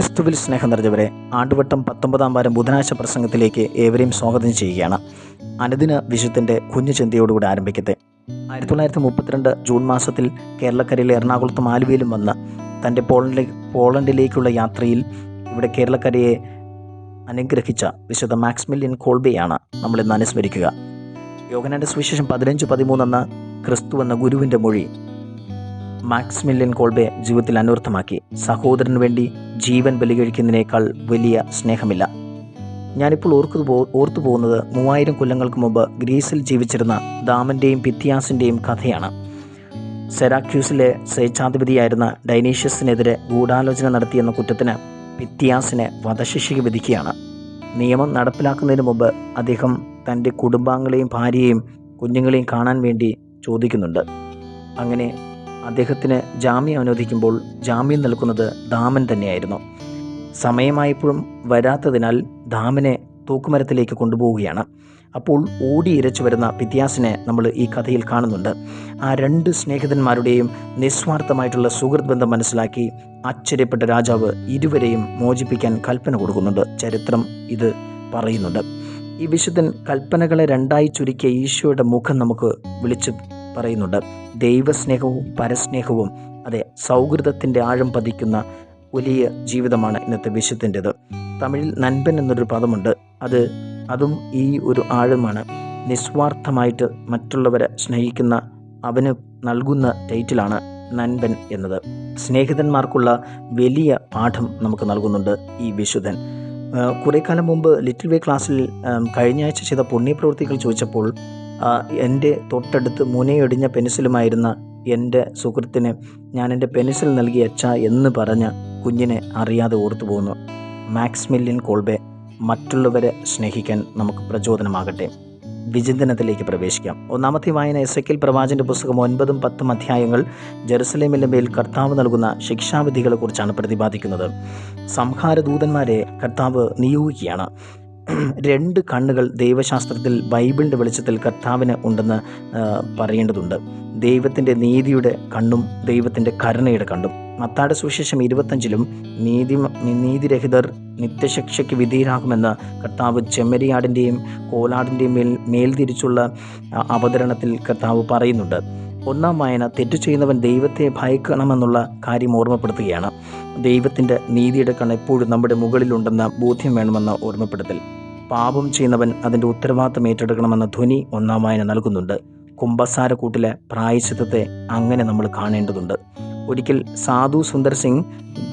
ക്രിസ്തുവിൽ സ്നേഹം നിറഞ്ഞവരെ ആണ്ടുവട്ടം പത്തൊമ്പതാം വാരം ബുധനാഴ്ച പ്രസംഗത്തിലേക്ക് ഏവരെയും സ്വാഗതം ചെയ്യുകയാണ്. അനുദിന വിശുദ്ധന്റെ കുഞ്ഞു ചിന്തയോടുകൂടി ആരംഭിക്കട്ടെ. ആയിരത്തി തൊള്ളായിരത്തി മുപ്പത്തിരണ്ട് ജൂൺ മാസത്തിൽ കേരളക്കരയിലെ എറണാകുളത്തും ആലുവയിലും വന്ന് തന്റെ പോളണ്ടിലെ പോളണ്ടിലേക്കുള്ള യാത്രയിൽ ഇവിടെ കേരളക്കരയെ അനുഗ്രഹിച്ച വിശുദ്ധ മാക്സ്മില്യൻ കോൾബെയാണ് നമ്മൾ ഇന്ന് അനുസ്മരിക്കുക യോഗനാന്റെ സുവിശേഷം പതിനഞ്ച് പതിമൂന്നെന്ന ക്രിസ്തു എന്ന ഗുരുവിന്റെ മൊഴി മാക്സ്മില്യൻ കോൾബെ ജീവിതത്തിൽ അനുവർത്ഥമാക്കി സഹോദരന് വേണ്ടി ജീവൻ ബലികഴിക്കുന്നതിനേക്കാൾ വലിയ സ്നേഹമില്ല. ഞാനിപ്പോൾ ഓർക്കു പോ ഓർത്തു പോകുന്നത് മൂവായിരം കൊല്ലങ്ങൾക്ക് മുമ്പ് ഗ്രീസിൽ ജീവിച്ചിരുന്ന ദാമന്റെയും പിത്യാസിന്റെയും കഥയാണ്. സെറാക്യൂസിലെ സ്വേച്ഛാധിപതിയായിരുന്ന ഡൈനീഷ്യസിനെതിരെ ഗൂഢാലോചന നടത്തിയെന്ന കുറ്റത്തിന് പിത്യാസിനെ വധശിക്ഷയ്ക്ക് വിധിക്കുകയാണ്. നിയമം നടപ്പിലാക്കുന്നതിന് മുമ്പ് അദ്ദേഹം തന്റെ കുടുംബാംഗങ്ങളെയും ഭാര്യയെയും കുഞ്ഞുങ്ങളെയും കാണാൻ വേണ്ടി ചോദിക്കുന്നുണ്ട്. അങ്ങനെ അദ്ദേഹത്തിന് ജാമ്യം അനുവദിക്കുമ്പോൾ ജാമ്യം നൽകുന്നത് ദാമൻ തന്നെയായിരുന്നു. സമയമായപ്പോഴും വരാത്തതിനാൽ ദാമനെ തൂക്കുമരത്തിലേക്ക് കൊണ്ടുപോവുകയാണ്. അപ്പോൾ ഓടി ഇരച്ചു വരുന്ന പിത്യാസിനെ നമ്മൾ ഈ കഥയിൽ കാണുന്നുണ്ട്. ആ രണ്ട് സ്നേഹിതന്മാരുടെയും നിസ്വാർത്ഥമായിട്ടുള്ള സുഹൃത്ത് ബന്ധം മനസ്സിലാക്കി ആശ്ചര്യപ്പെട്ട രാജാവ് ഇരുവരെയും മോചിപ്പിക്കാൻ കൽപ്പന കൊടുക്കുന്നുണ്ട്. ചരിത്രം ഇത് പറയുന്നുണ്ട്. ഈ വിശുദ്ധൻ കൽപ്പനകളെ രണ്ടായി ചുരുക്കിയ ഈശോയുടെ മുഖം നമുക്ക് വിളിച്ച് പറയുന്നുണ്ട്. ദൈവസ്നേഹവും പരസ്നേഹവും അതെ സൗഹൃദത്തിന്റെ ആഴം പതിക്കുന്ന വലിയ ജീവിതമാണ് ഇന്നത്തെ വിശുദ്ധന്റെത് തമിഴിൽ നൻപൻ എന്നൊരു പദമുണ്ട്. അത് അതും ഈ ഒരു ആഴമാണ്. നിസ്വാർത്ഥമായിട്ട് മറ്റുള്ളവരെ സ്നേഹിക്കുന്ന അവന് നൽകുന്ന ടൈറ്റിലാണ് നൻപൻ എന്നത്. സ്നേഹിതന്മാർക്കുള്ള വലിയ പാഠം നമുക്ക് നൽകുന്നുണ്ട് ഈ വിശുദ്ധൻ. കുറേ കാലം മുമ്പ് ലിറ്റിൽ വേ ക്ലാസ്സിൽ കഴിഞ്ഞ ആഴ്ച ചെയ്ത പുണ്യപ്രവൃത്തികൾ ചോദിച്ചപ്പോൾ എന്റെ തൊട്ടടുത്ത് മുനയൊടിഞ്ഞ പെൻസിലുമായിരുന്ന എന്റെ സുഹൃത്തിന് ഞാൻ എന്റെ പെൻസിൽ നൽകി അച്ഛ എന്ന് പറഞ്ഞ കുഞ്ഞിനെ അറിയാതെ ഓർത്തു പോകുന്നു മാക്സ് മില്യൻ കോൾബെ മറ്റുള്ളവരെ സ്നേഹിക്കാൻ നമുക്ക് പ്രചോദനമാകട്ടെ. വിചിന്തനത്തിലേക്ക് പ്രവേശിക്കാം. ഒന്നാമത്തെ വായന എസ് എക്കിൽ കെൽ പ്രവാചന്റെ പുസ്തകം ഒൻപതും പത്തും അധ്യായങ്ങൾ ജെറുസലേമിന്റെ മേൽ കർത്താവ് നൽകുന്ന ശിക്ഷാവിധികളെക്കുറിച്ചാണ് പ്രതിപാദിക്കുന്നത്. സംഹാരദൂതന്മാരെ കർത്താവ് നിയോഗിക്കുകയാണ്. രണ്ട് കണ്ണുകൾ ദൈവശാസ്ത്രത്തിൽ ബൈബിളിന്റെ വെളിച്ചത്തിൽ കർത്താവിന് ഉണ്ടെന്ന് പറയേണ്ടതുണ്ട്. ദൈവത്തിന്റെ നീതിയുടെ കണ്ണും ദൈവത്തിന്റെ കരുണയുടെ കണ്ണും. മത്താട് സുവിശേഷം ഇരുപത്തഞ്ചിലും നീതി നീതിരഹിതർ നിത്യശിക്ഷയ്ക്ക് വിധേയരാകുമെന്ന് കർത്താവ് ചെമ്മരിയാടിന്റെയും കോലാടിന്റെയും മേൽ മേൽതിരിച്ചുള്ള അവതരണത്തിൽ കർത്താവ് പറയുന്നുണ്ട്. ഒന്നാം വായന തെറ്റു ചെയ്യുന്നവൻ ദൈവത്തെ ഭയക്കണമെന്നുള്ള കാര്യം ഓർമ്മപ്പെടുത്തുകയാണ്. ദൈവത്തിന്റെ നീതിയുടെ കണ്ണ് എപ്പോഴും നമ്മുടെ മുകളിലുണ്ടെന്ന ബോധ്യം വേണമെന്ന ഓർമ്മപ്പെടുത്തൽ. പാപം ചെയ്യുന്നവൻ അതിന്റെ ഉത്തരവാദിത്തം ഏറ്റെടുക്കണമെന്ന ധ്വനി ഒന്നാം വായന നൽകുന്നുണ്ട് കുംഭസാരക്കൂട്ടിലെ പ്രായശിത്വത്തെ അങ്ങനെ നമ്മൾ കാണേണ്ടതുണ്ട്. ഒരിക്കൽ സാധു സുന്ദർ സിംഗ്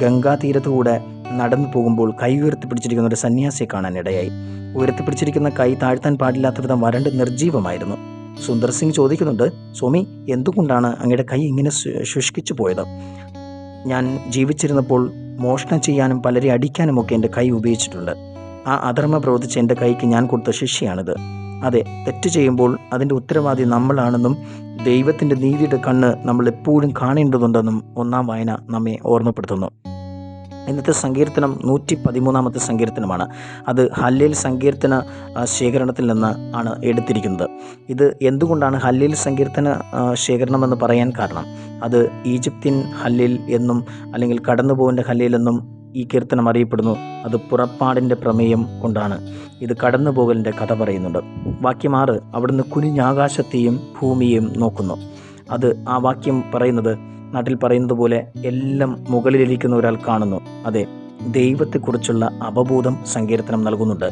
ഗംഗാ തീരത്തുകൂടെ നടന്നു പോകുമ്പോൾ കൈ ഉയർത്തിപ്പിടിച്ചിരിക്കുന്ന ഒരു സന്യാസിയെ കാണാൻ ഇടയായി. ഉയർത്തിപ്പിടിച്ചിരിക്കുന്ന കൈ താഴ്ത്താൻ പാടില്ലാത്ത വിധം വരണ്ട് നിർജീവമായിരുന്നു സുന്ദർ സിംഗ് ചോദിക്കുന്നുണ്ട് സ്വാമി എന്തുകൊണ്ടാണ് അങ്ങയുടെ കൈ ഇങ്ങനെ ശുഷ്കിച്ചു പോയത്? ഞാൻ ജീവിച്ചിരുന്നപ്പോൾ മോഷണം ചെയ്യാനും പലരെ അടിക്കാനുമൊക്കെ എന്റെ കൈ ഉപയോഗിച്ചിട്ടുണ്ട്. ആ അധർമ്മ പ്രവർത്തിച്ച എന്റെ കൈക്ക് ഞാൻ കൊടുത്ത ശിക്ഷയാണിത്. അതെ തെറ്റ് ചെയ്യുമ്പോൾ അതിന്റെ ഉത്തരവാദി നമ്മളാണെന്നും ദൈവത്തിന്റെ നീതിയുടെ കണ്ണ് നമ്മൾ എപ്പോഴും കാണേണ്ടതുണ്ടെന്നും ഒന്നാം വായന നമ്മെ ഓർമ്മപ്പെടുത്തുന്നു. ഇന്നത്തെ സങ്കീർത്തനം നൂറ്റി പതിമൂന്നാമത്തെ സങ്കീർത്തനമാണ്. അത് ഹല്ലേൽ സങ്കീർത്തന ശേഖരണത്തിൽ നിന്ന് ആണ് എടുത്തിരിക്കുന്നത്. ഇത് എന്തുകൊണ്ടാണ് ഹല്ലേൽ സങ്കീർത്തന ശേഖരണം എന്ന് പറയാൻ കാരണം? അത് ഈജിപ്തിൻ ഹല്ലേൽ എന്നും അല്ലെങ്കിൽ കടന്നുപോകേണ്ട ഹല്ലേൽ എന്നും ഈ കീർത്തനം അറിയപ്പെടുന്നു. അത് പുറപ്പാടിന്റെ പ്രമേയം കൊണ്ടാണ്. ഇത് കടന്നുപോകലിന്റെ കഥ പറയുന്നുണ്ട്. വാക്യം ആറ് അവിടുന്ന് കുനിഞ്ഞാകാശത്തെയും ഭൂമിയെയും നോക്കുന്നു. അത് ആ വാക്യം പറയുന്നത് നാട്ടിൽ പറയുന്നത് പോലെ എല്ലാം മുകളിലിരിക്കുന്ന ഒരാൾ കാണുന്നു. അതെ ദൈവത്തെക്കുറിച്ചുള്ള അവബോധം സങ്കീർത്തനം നൽകുന്നുണ്ട്.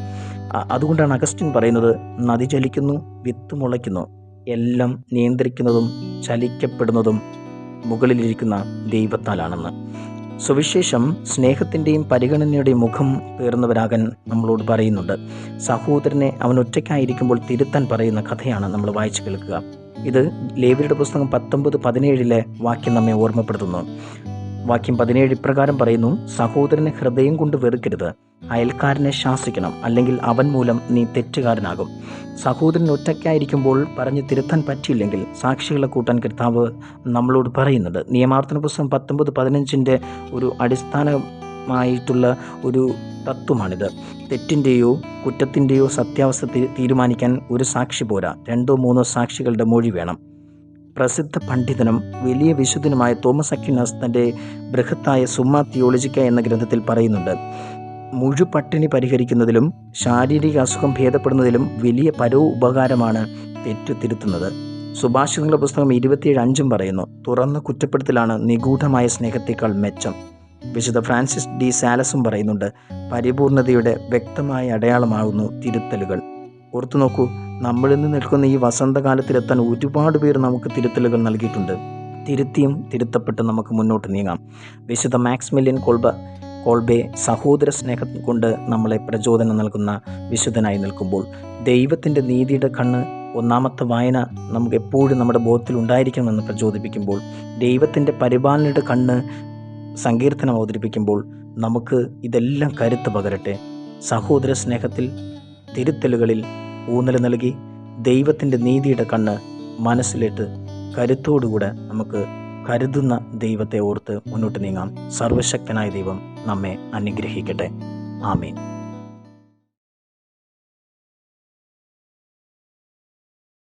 അതുകൊണ്ടാണ് അഗസ്റ്റിൻ പറയുന്നത് നദി ചലിക്കുന്നു വിത്ത് മുളയ്ക്കുന്നു. എല്ലാം നിയന്ത്രിക്കുന്നതും ചലിക്കപ്പെടുന്നതും മുകളിലിരിക്കുന്ന ദൈവത്താലാണെന്ന്. സുവിശേഷം സ്നേഹത്തിന്റെയും പരിഗണനയുടെയും മുഖം പേർന്നവരാകാൻ നമ്മളോട് പറയുന്നുണ്ട്. സഹോദരനെ അവൻ ഒറ്റയ്ക്കായിരിക്കുമ്പോൾ തിരുത്താൻ പറയുന്ന കഥയാണ് നമ്മൾ വായിച്ചു കേൾക്കുക. ഇത് ലേവിയുടെ പുസ്തകം പത്തൊമ്പത് പതിനേഴിലെ വാക്യം നമ്മെ ഓർമ്മപ്പെടുത്തുന്നു. വാക്യം പതിനേഴ് ഇപ്രകാരം പറയുന്നു സഹോദരനെ ഹൃദയം കൊണ്ട് വെറുക്കരുത്. അയൽക്കാരനെ ശാസിക്കണം. അല്ലെങ്കിൽ അവൻ മൂലം നീ തെറ്റുകാരനാകും. സഹോദരൻ ഒറ്റയ്ക്കായിരിക്കുമ്പോൾ പറഞ്ഞ് തിരുത്താൻ പറ്റിയില്ലെങ്കിൽ സാക്ഷികളെ കൂട്ടാൻ കർത്താവ് നമ്മളോട് പറയുന്നുണ്ട് നിയമാർത്ഥന പുസ്തകം പത്തൊമ്പത് പതിനഞ്ചിന്റെ ഒരു അടിസ്ഥാനമായിട്ടുള്ള ഒരു തത്വമാണിത്. തെറ്റിന്റെയോ കുറ്റത്തിന്റെയോ സത്യാവസ്ഥ തീരുമാനിക്കാൻ ഒരു സാക്ഷി പോരാ. രണ്ടോ മൂന്നോ സാക്ഷികളുടെ മൊഴി വേണം. പ്രസിദ്ധ പണ്ഡിതനും വലിയ വിശുദ്ധനുമായ തോമസ് അക്വിനാസ് തന്റെ ബൃഹത്തായ സുമ്മ തിയോളജിക്ക എന്ന ഗ്രന്ഥത്തിൽ പറയുന്നുണ്ട്. മുഴു പട്ടിണി പരിഹരിക്കുന്നതിലും ശാരീരിക അസുഖം ഭേദപ്പെടുന്നതിലും വലിയ പരോ ഉപകാരമാണ് തെറ്റുതിരുത്തുന്നത്. സുഭാഷിതങ്ങളുടെ പുസ്തകം ഇരുപത്തിയേഴ് അഞ്ചും പറയുന്നു തുറന്ന കുറ്റപ്പെടുത്തലാണ് നിഗൂഢമായ സ്നേഹത്തേക്കാൾ മെച്ചം. വിശുദ്ധ ഫ്രാൻസിസ് ഡി സാലസും പറയുന്നുണ്ട് പരിപൂർണതയുടെ വ്യക്തമായ അടയാളമാകുന്നു തിരുത്തലുകൾ. ഓർത്തു നോക്കൂ നമ്മളിൽ നിന്ന് നിൽക്കുന്ന ഈ വസന്തകാലത്തിലെത്താൻ ഒരുപാട് പേർ നമുക്ക് തിരുത്തലുകൾ നൽകിയിട്ടുണ്ട്. തിരുത്തിയും തിരുത്തപ്പെട്ട് നമുക്ക് മുന്നോട്ട് നീങ്ങാം. വിശുദ്ധ മാക്സ് മാക്സ്മില്യൻ കോൾബ കോൾബെ സഹോദര സ്നേഹം കൊണ്ട് നമ്മളെ പ്രചോദനം നൽകുന്ന വിശുദ്ധനായി നിൽക്കുമ്പോൾ ദൈവത്തിന്റെ നീതിയുടെ കണ്ണ് ഒന്നാമത്തെ വായന നമുക്ക് എപ്പോഴും നമ്മുടെ ബോധത്തിൽ ഉണ്ടായിരിക്കണമെന്ന് പ്രചോദിപ്പിക്കുമ്പോൾ ദൈവത്തിന്റെ പരിപാലനയുടെ കണ്ണ് സങ്കീർത്തനം അവതരിപ്പിക്കുമ്പോൾ നമുക്ക് ഇതെല്ലാം കരുത്ത് പകരട്ടെ. സഹോദര സ്നേഹത്തിൽ തിരുത്തലുകളിൽ ഊന്നൽ നൽകി ദൈവത്തിന്റെ നീതിയുടെ കണ്ണ് മനസ്സിലിട്ട് കരുത്തോടുകൂടെ നമുക്ക് കരുതുന്ന ദൈവത്തെ ഓർത്ത് മുന്നോട്ട് നീങ്ങാം. സർവശക്തനായ ദൈവം നമ്മെ അനുഗ്രഹിക്കട്ടെ. ആമീൻ.